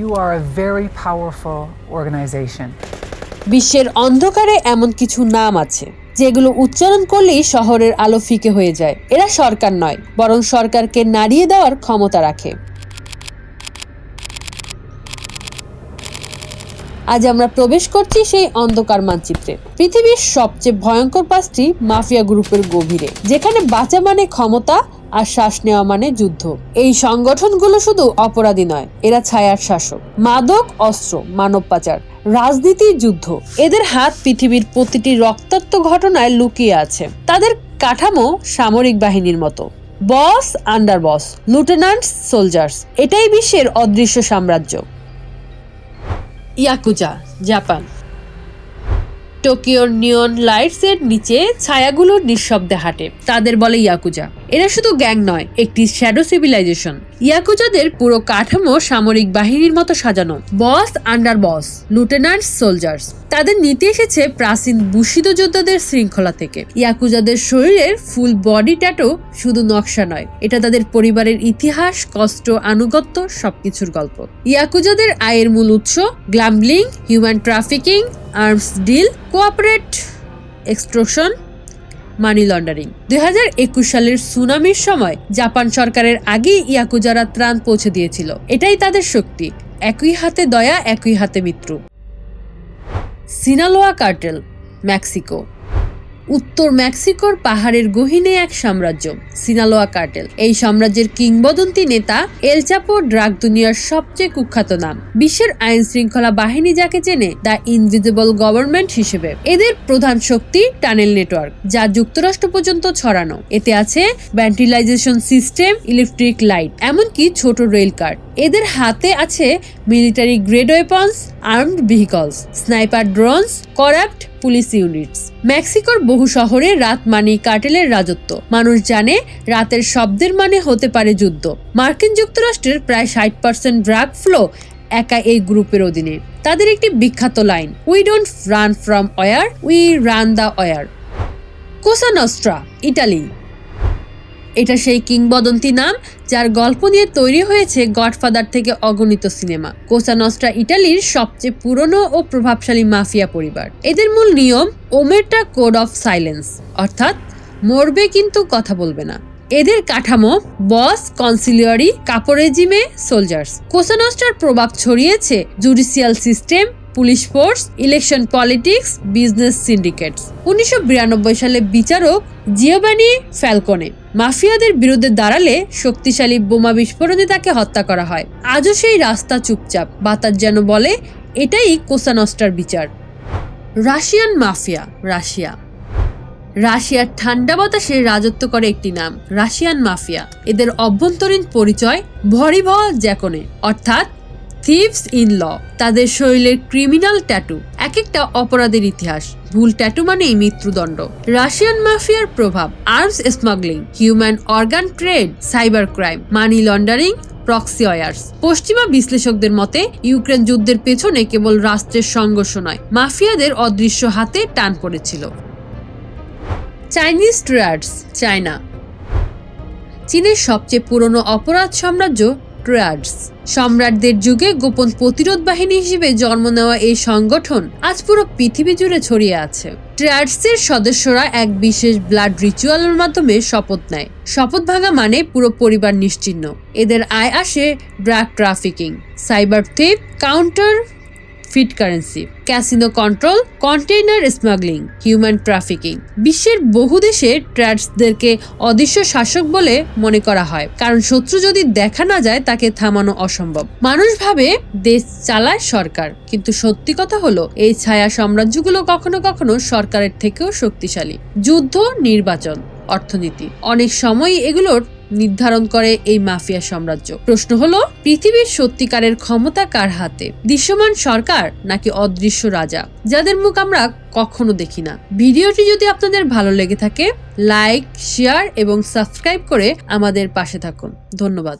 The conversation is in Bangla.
You are a very powerful organization. বিশ্বের অন্ধকারে এমন কিছু নাম আছে, যেগুলো উচ্চারণ করলেই শহরের আলো ফিকে হয়ে যায়। এরা সরকার নয়, বরং সরকারকে নাড়িয়ে দেওয়ার ক্ষমতা রাখে। আজ আমরা প্রবেশ করছি সেই অন্ধকার মানচিত্রে। পৃথিবীর সবচেয়ে ভয়ঙ্কর পাঁচটি মাফিয়া গ্রুপের গভীরে, যেখানে বাঁচা মানে ক্ষমতা আর শ্বাস নেওয়া মানে যুদ্ধ। এই সংগঠনগুলো শুধু অপরাধী নয়, এরা ছায়ার শাসক। মাদক, অস্ত্র, মানব পাচার, রাজনীতি, যুদ্ধ। এদের হাত পৃথিবীর প্রতিটি রক্তাক্ত ঘটনায় লুকিয়ে আছে। তাদের কাঠামো সামরিক বাহিনীর মতো। বস আন্ডার বস লুটেন্যান্টস সোলজার্স, এটাই বিশ্বের অদৃশ্য সাম্রাজ্য। Yakuza, Japan. টোকিওর নিয়ন লাইটস এর নিচে ছায়াগুলোর নিঃশব্দে হাঁটে। তাদের বলে ইয়াকুজা। এরা শুধু গ্যাং নয়, একটি শ্যাডো সিভিলাইজেশন। ইয়াকুজাদের পুরো কাঠামো সামরিক বাহিনীর মতো সাজানো। Boss, under boss lieutenant soldiers. তাদের নিতে এসেছে প্রাচীন বুশিদ যোদ্ধাদের শৃঙ্খলা থেকে। ইয়াকুজাদের শরীরের ফুল বডি ট্যাটো শুধু নকশা নয়, এটা তাদের পরিবারের ইতিহাস, কষ্ট, আনুগত্য, সবকিছুর গল্প। ইয়াকুজাদের আয়ের মূল উৎস gambling human trafficking arms deal, corporate extortion, money laundering. দুই হাজার একুশ সালের সুনামির সময় জাপান সরকারের আগেই ইয়াকুজারা ত্রাণ পৌঁছে দিয়েছিল। এটাই তাদের শক্তি। একই হাতে দয়া, একই হাতে মিত্র। Sinaloa cartel, Mexico. উত্তর মেক্সিকোর পাহাড়ের গহীনে এক সাম্রাজ্য, সিনালোয়া কার্টেল। এই সাম্রাজ্যের কিংবদন্তি নেতা এলচাপো ড্রাগ দুনিয়ার সবচেয়ে কুখ্যাত নাম। বিশ্বের আইন শৃঙ্খলা বাহিনী যাকে চেনে, দ্য ইনভিজিবল গভর্নমেন্ট হিসেবে। এদের প্রধান শক্তি টানেল নেটওয়ার্ক, যা যুক্তরাষ্ট্র পর্যন্ত ছড়ানো। এতে আছে ভেন্টিলাইজেশন সিস্টেম, ইলেকট্রিক লাইট, এমনকি ছোট রেল কার। এদের হাতে আছে military grade weapons armed vehicles sniper drones corrupt police units মেক্সিকোর বহু শহরে রাত মানে কার্টেলের রাজত্ব। মানুষ জানে রাতের শব্দের মানে হতে পারে যুদ্ধ। মার্কিন যুক্তরাষ্ট্রের প্রায় ষাট পার্সেন্ট ড্রাগ ফ্লো একা এই গ্রুপের অধীনে। তাদের একটি বিখ্যাত line we don't run from war we run the war Cosa Nostra Italy. এটা সেই কিংবদন্তি নাম যার গল্প নিয়ে তৈরি হয়েছে গডফাদার থেকে অগণিত সিনেমা। কোসানস্ট্রা ইটালির সবচেয়ে পুরনো ও প্রভাবশালী মাফিয়া পরিবার। এদের মূল নিয়ম, ওমেরটা কোড অফ সাইলেন্স অর্থাৎ মরবে কিন্তু কথা বলবে না। এদের কাঠামো, বস, কনসিলিয়ারি কাপোরেজিমে সোলজার্স। কোসানস্ট্রার প্রভাব ছড়িয়েছে judicial system police force, election politics, business syndicates. উনিশশো সালে বিচারক জিওবানি ফ্যালকনে মাফিয়াদের বিরুদ্ধে দাঁড়ালে শক্তিশালী বোমা বিস্ফোরণে তাকে হত্যা করা হয়। আজও সেই রাস্তা চুপচাপ, বাতাস যেন বলে, এটাই কোসানস্টার বিচার। Russian mafia, Russia. রাশিয়ার ঠান্ডা বাতাসে রাজত্ব করে একটি নাম, রাশিয়ান মাফিয়া। এদের অভ্যন্তরীণ পরিচয় ভরিভ জ্যাকনে। অর্থাৎ থিভস ইন ল তাদের শরীরের ক্রিমিনাল ট্যাটু এক একটা অপরাধের ইতিহাস। ভুল ট্যাটু মানেই মৃত্যুদণ্ড। রাশিয়ান মাফিয়ার প্রভাব। Arms smuggling human organ trade cyber crime money laundering proxy পশ্চিমা বিশ্লেষকদের মতে, ইউক্রেন যুদ্ধের পেছনে কেবল রাষ্ট্রের সংঘর্ষ নয়, মাফিয়াদের অদৃশ্য হাতে টান পড়েছিল। Chinese triads China. চীনের সবচেয়ে পুরনো অপরাধ সাম্রাজ্য ট্রেয়ার্স সম্রাটদের যুগে গোপন প্রতিরোধ বাহিনী হিসেবে জন্ম নেওয়া এই সংগঠন আজ পুরো পৃথিবী জুড়ে ছড়িয়ে আছে। ট্রাডসের সদস্যরা এক বিশেষ ব্লাড রিচুয়ালের মাধ্যমে শপথ নেয়। শপথ ভাঙা মানে পুরো পরিবার নিশ্চিন্ন। এদের আয় আসে drug trafficking cyber theft counterfeit currency, casino control, container smuggling, human trafficking. বিশ্বের বহু দেশে ট্র্যাডসদেরকে অদৃশ্য শাসক বলে মনে করা হয়। কারণ শত্রু যদি দেখা না যায়, তাকে থামানো অসম্ভব। মানুষ ভাবে দেশ চালায় সরকার, কিন্তু সত্যি কথা হলো, এই ছায়া সাম্রাজ্যগুলো কখনো কখনো সরকারের থেকেও শক্তিশালী। যুদ্ধ, নির্বাচন, অর্থনীতি। অনেক সময় এগুলোর নির্ধারণ করে এই মাফিয়া সাম্রাজ্য। প্রশ্ন হলো, পৃথিবীর সত্যিকারের ক্ষমতা কার হাতে? দৃশ্যমান সরকার নাকি অদৃশ্য রাজা? যাদের মুখ আমরা কখনো দেখি না। ভিডিওটি যদি আপনাদের ভালো লেগে থাকে, লাইক, শেয়ার এবং সাবস্ক্রাইব করে আমাদের পাশে থাকুন। ধন্যবাদ।